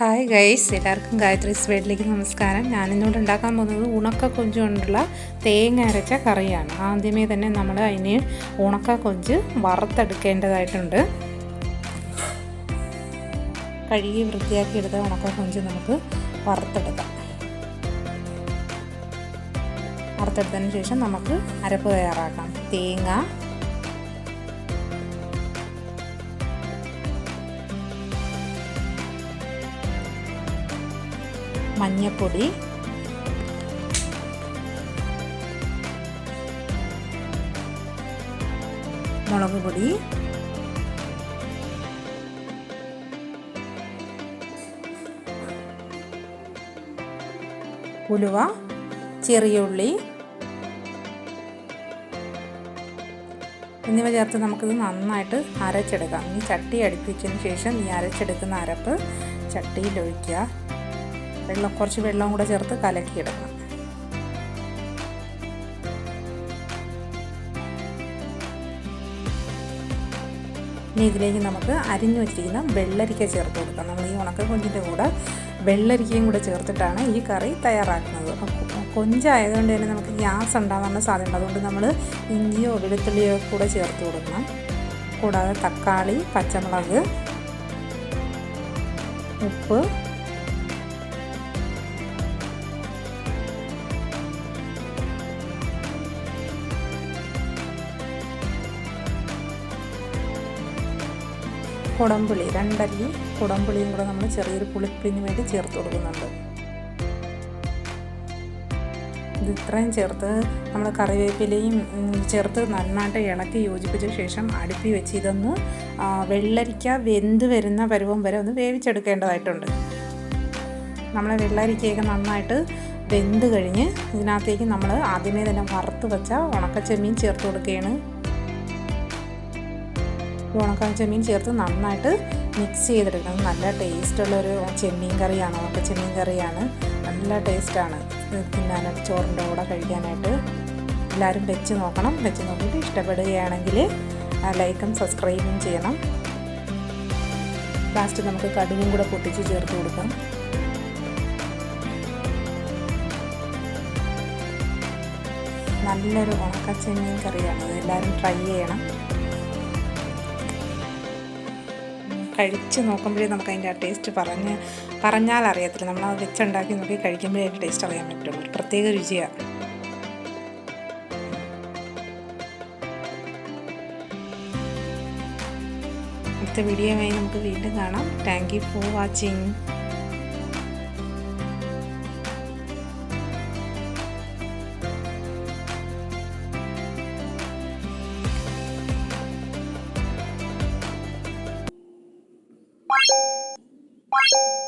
Hi guys എല്ലാവർക്കും ഗായത്രി സ്വീറ്റിലേക്ക് നമസ്കാരം. ഞാനിന്നോട് ഉണ്ടാക്കാൻ പോകുന്നത് ഉണക്ക കൊഞ്ച് കൊണ്ടുള്ള തേങ്ങ അരച്ച കറിയാണ്. ആദ്യമേ തന്നെ നമ്മൾ അതിന് ഉണക്ക കൊഞ്ച് വറുത്തെടുക്കേണ്ടതായിട്ടുണ്ട്. കഴുകി വൃത്തിയാക്കി എടുത്ത ഉണക്ക കൊഞ്ച് നമുക്ക് വറുത്തെടുക്കാം. വറുത്തെടുത്തതിന് ശേഷം നമുക്ക് അരപ്പ് തയ്യാറാക്കാം. തേങ്ങ മഞ്ഞപ്പൊടി. മുളക് പൊടി. ഉലുവ ചെറിയ ഉള്ളി. എന്നിവ ചേർത്ത് നമുക്കിത് നന്നായിട്ട് അരച്ചെടുക്കാം. ഈ ചട്ടി അടുപ്പിച്ചതിന് ശേഷം ഈ അരച്ചെടുക്കുന്ന അരപ്പ് ചട്ടിയിൽ ഒഴിക്കുക വെള്ളം കുറച്ച് വെള്ളം കൂടെ ചേർത്ത് കലക്കിയെടുക്കണം ഇനി ഇതിലേക്ക് നമുക്ക് അരിഞ്ഞു വെച്ചിരിക്കുന്ന വെള്ളരിക്ക ചേർത്ത് കൊടുക്കാം. നമ്മൾ ഈ ഉണക്ക കൊഞ്ചിന്റെ കൂടെ വെള്ളരിക്കയും കൂടെ ചേർത്തിട്ടാണ് ഈ കറി തയ്യാറാക്കുന്നത്. കൊഞ്ചായതുകൊണ്ട് തന്നെ നമുക്ക് ഗ്യാസ് ഉണ്ടാകാനുള്ള സാധ്യത അതുകൊണ്ട് നമ്മൾ ഇഞ്ചിയോ വെളുത്തുള്ളിയോ കൂടെ ചേർത്ത് കൊടുക്കണം. കൂടാതെ തക്കാളി പച്ചമുളക് ഉപ്പ് കുടംപുളി രണ്ടല്ലി കുടംപുളിയും കൂടെ നമ്മൾ ചെറിയൊരു പുളിപ്പിന് വേണ്ടി ചേർത്ത് കൊടുക്കുന്നുണ്ട്. ഇത് ഇത്രയും ചേർത്ത് നമ്മൾ കറിവേപ്പിലയും ചേർത്ത് നന്നായിട്ട് ഇണക്കി യോജിപ്പിച്ച ശേഷം അടുപ്പി വെച്ച് ഇതൊന്ന് വെള്ളരിക്ക വെന്ത് വരുന്ന പരുവം വരെ ഒന്ന് വേവിച്ചെടുക്കേണ്ടതായിട്ടുണ്ട്. നമ്മളെ വെള്ളരിക്കയൊക്കെ നന്നായിട്ട് വെന്ത് കഴിഞ്ഞ് ഇതിനകത്തേക്ക് നമ്മൾ ആദ്യമേ തന്നെ വറുത്ത് വെച്ച ഉണക്കച്ചെമ്മീൻ ചേർത്ത് കൊടുക്കുകയാണ്. ഉണക്ക ചെമ്മീൻ ചേർത്ത് നന്നായിട്ട് മിക്സ് ചെയ്തെടുക്കണം. നല്ല ടേസ്റ്റുള്ളൊരു ചെമ്മീൻ കറിയാണ്. ഉണക്ക ചെമ്മീൻ കറിയാണ്. നല്ല ടേസ്റ്റാണ്. തിന്നാനായിട്ട് ചോറിന്റെ കൂടെ കഴിക്കാനായിട്ട് എല്ലാവരും വെച്ച് നോക്കണം. വെച്ച് നോക്കിയിട്ട് ഇഷ്ടപ്പെടുകയാണെങ്കിൽ ലൈക്കും സബ്സ്ക്രൈബും ചെയ്യണം. ലാസ്റ്റ് നമുക്ക് കടുകും കൂടെ പൊട്ടിച്ച് ചേർത്ത് കൊടുക്കാം. നല്ലൊരു ഉണക്ക ചെമ്മീൻ കറിയാണ്. എല്ലാവരും ട്രൈ ചെയ്യണം. കഴിച്ച് നോക്കുമ്പോഴേ നമുക്ക് അതിന്റെ ആ ടേസ്റ്റ് പറഞ്ഞ് പറഞ്ഞാൽ അറിയത്തില്ല. നമ്മൾ അത് വെച്ചുണ്ടാക്കി നോക്കി കഴിക്കുമ്പോഴേ അതിന്റെ ടേസ്റ്റ് അറിയാൻ പറ്റുള്ളൂ. ഒരു പ്രത്യേക രുചിയാണ് അടുത്ത വീഡിയോയുമായി നമുക്ക് വീണ്ടും കാണാം. Thank you for watching. Bye.